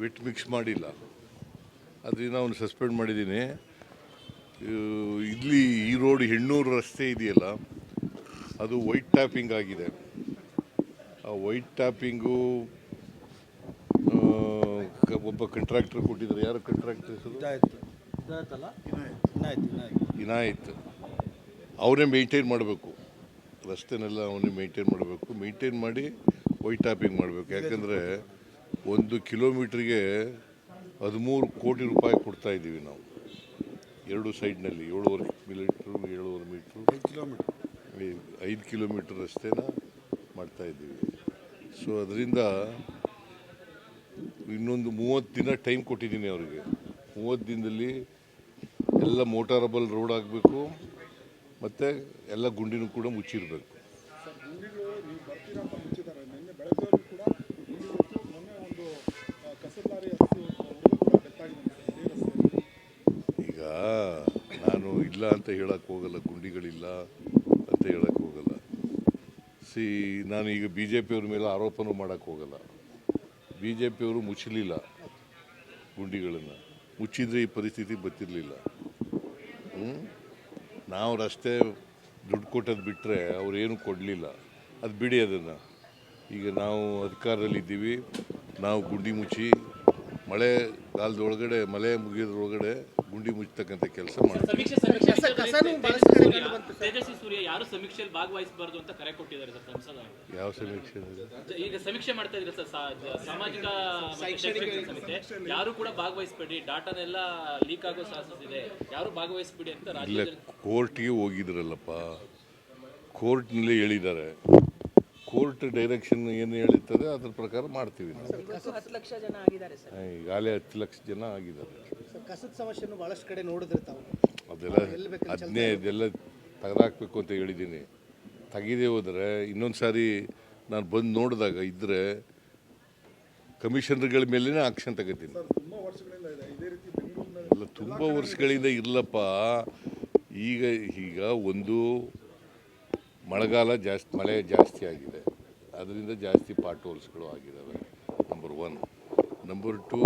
Vet mix ಮಾಡಿಲ್ಲ. ಅದರಿಂದ ಅವನು ಸಸ್ಪೆಂಡ್ ಮಾಡಿದ್ದೀನಿ. ಇಲ್ಲಿ ಈ ರೋಡ್ ಹೆಣ್ಣೂರು ರಸ್ತೆ ಇದೆಯಲ್ಲ ಅದು ವೈಟ್ ಟ್ಯಾಪಿಂಗ್ ಆಗಿದೆ. ಆ ವೈಟ್ ಟ್ಯಾಪಿಂಗು ಒಬ್ಬ ಕಂಟ್ರಾಕ್ಟರ್ ಕೊಟ್ಟಿದ್ದಾರೆ. ಯಾರು ಕಂಟ್ರಾಕ್ಟರ್ ಹೆಸರು? ಇನಾಯತ್ ಅವನೇ ಮೇಂಟೈನ್ ಮಾಡಬೇಕು. ರಸ್ತೆನೆಲ್ಲ ಅವನೇ ಮೇಂಟೈನ್ ಮಾಡಬೇಕು. ಮೇಂಟೈನ್ ಮಾಡಿ ವೈಟ್ ಟ್ಯಾಪಿಂಗ್ ಮಾಡಬೇಕು. ಯಾಕಂದರೆ ಒಂದು ಕಿಲೋಮೀಟ್ರಿಗೆ ಹದಿಮೂರು ಕೋಟಿ ರೂಪಾಯಿ ಕೊಡ್ತಾ ಇದ್ದೀವಿ ನಾವು. ಎರಡು ಸೈಡ್ನಲ್ಲಿ ಏಳುವರೆ ಮೀಟ್ರು ಏಳುವರೆ ಮೀಟ್ರು. ಐದು ಕಿಲೋಮೀಟ್ರ್. ಐದು ಕಿಲೋಮೀಟ್ರ್ ರಸ್ತೆನ ಮಾಡ್ತಾ ಇದ್ದೀವಿ. ಸೊ ಅದರಿಂದ ಇನ್ನೊಂದು ಮೂವತ್ತು ದಿನ ಟೈಮ್ ಕೊಟ್ಟಿದ್ದೀನಿ ಅವರಿಗೆ. ಮೂವತ್ತು ದಿನದಲ್ಲಿ ಎಲ್ಲ ಮೋಟಾರಬಲ್ ರೋಡ್ ಆಗಬೇಕು ಮತ್ತು ಎಲ್ಲ ಗುಂಡಿನೂ ಕೂಡ ಮುಚ್ಚಿರಬೇಕು. ಇಲ್ಲ ಅಂತ ಹೇಳಕ್ಕೆ ಹೋಗಲ್ಲ, ಗುಂಡಿಗಳಿಲ್ಲ ಅಂತ ಹೇಳಕ್ಕೆ ಹೋಗಲ್ಲ. ಸಿ, ನಾನು ಈಗ ಬಿ ಜೆ ಪಿಯವ್ರ ಮೇಲೆ ಆರೋಪನೂ ಮಾಡೋಕ್ಕೆ ಹೋಗಲ್ಲ. ಬಿ ಜೆ ಪಿಯವರು ಮುಚ್ಚಲಿಲ್ಲ ಗುಂಡಿಗಳನ್ನು. ಮುಚ್ಚಿದ್ರೆ ಈ ಪರಿಸ್ಥಿತಿ ಬರ್ತಿರ್ಲಿಲ್ಲ? ನಾವು ರಸ್ತೆ ದುಡ್ಡು ಕೊಟ್ಟದ್ದು ಬಿಟ್ಟರೆ ಏನು ಕೊಡಲಿಲ್ಲ. ಅದು ಬಿಡಿ ಅದನ್ನು. ಈಗ ನಾವು ಅಧಿಕಾರದಲ್ಲಿದ್ದೀವಿ ನಾವು ಗುಂಡಿ ಮುಚ್ಚಿ ಮಳೆ ಕಾಲದೊಳಗಡೆ ಮಳೆ ಮುಗಿಯೋದ್ರೊಳಗಡೆ ಗುಂಡಿ ಮುಚ್ಚತಕ್ಕಂಥ ಕೆಲಸ ಮಾಡ್ತೀವಿ ಸಮೀಕ್ಷೆ ಸಮೀಕ್ಷೆ ಕಸನೂ ವಿಷಯದಲ್ಲಿ ಬಹಳಷ್ಟು ಕಡೆ ತೇಜಸ್ವಿ ಸೂರ್ಯ- ಯಾರು ಸಮೀಕ್ಷೆಯಲ್ಲಿ ಭಾಗವಹಿಸಬಾರ್ದು ಅಂತ ಕರೆ ಕೊಟ್ಟಿದ್ದಾರೆ ಸರ್ ಸಂಸದ ಯಾವ ಸಮೀಕ್ಷೆ ಇದೆ? ಈಗ ಸಮೀಕ್ಷೆ ಮಾಡ್ತಾ ಇದ್ರೆ ಸರ್? ಸಾಮಾಜಿಕ ಶೈಕ್ಷಣಿಕ ಸಮಿತಿ. ಯಾರು ಕೂಡ ಭಾಗವಹಿಸಬೇಡಿ ಡಾಟಾನೆಲ್ಲ ಲೀಕ್ ಆಗೋ ಚಾನ್ಸಸ್ ಇದೆ. ಯಾರು ಭಾಗವಹಿಸಬೇಡಿ ಅಂತ ಇಲ್ಲ ಕೋರ್ಟ್ಗೆ ಹೋಗಿದ್ರಲ್ಲಪ್ಪ. ಕೋರ್ಟ್ನಲ್ಲಿ ಹೇಳಿದ್ದಾರೆ. ಕೋರ್ಟ್ ಡೈರೆಕ್ಷನ್ ಏನು ಹೇಳುತ್ತದೆ ಅದ್ರ ಪ್ರಕಾರ ಮಾಡ್ತೀವಿ ನಾವು. ಕಸದ ಹತ್ತು ಲಕ್ಷ ಜನ ಆಗಿದ್ದಾರೆ ಸರ್. ಈಗಾಗಲೇ ಹತ್ತು ಲಕ್ಷ ಜನ ಆಗಿದ್ದಾರೆ. ಸರ್ ಕಸದ ಸಮಸ್ಯೆಯನ್ನು ಭಾಳಷ್ಟು ಕಡೆ ನೋಡಿದ್ರೆ ತಾವು. ಅದೆಲ್ಲ ಅದನ್ನೇ ಇದೆಲ್ಲ ತೆಗೆದಾಕ್ಬೇಕು ಅಂತ ಹೇಳಿದ್ದೀನಿ. ತೆಗೆದೇ ಹೋದರೆ ಇನ್ನೊಂದು ಸಾರಿ ನಾನು ಬಂದು ನೋಡಿದಾಗ ಇದ್ದರೆ ಕಮಿಷನರ್ಗಳ ಮೇಲೇ ಆಕ್ಷನ್ ತಗೋತೀನಿ. ಅಲ್ಲ ತುಂಬ ವರ್ಷಗಳಿಂದ ಇರಲಪ್ಪ ಈಗ ಈಗ ಒಂದು ಮಳೆಗಾಲ ಜಾಸ್ತಿ ಮಳೆ ಜಾಸ್ತಿ ಆಗಿದೆ. ಅದರಿಂದ ಜಾಸ್ತಿ ಪಾಟ್ ಹೋಲ್ಸ್ಗಳು ಆಗಿದ್ದಾವೆ ನಂಬರ್ ಒನ್ ನಂಬರ್ ಟು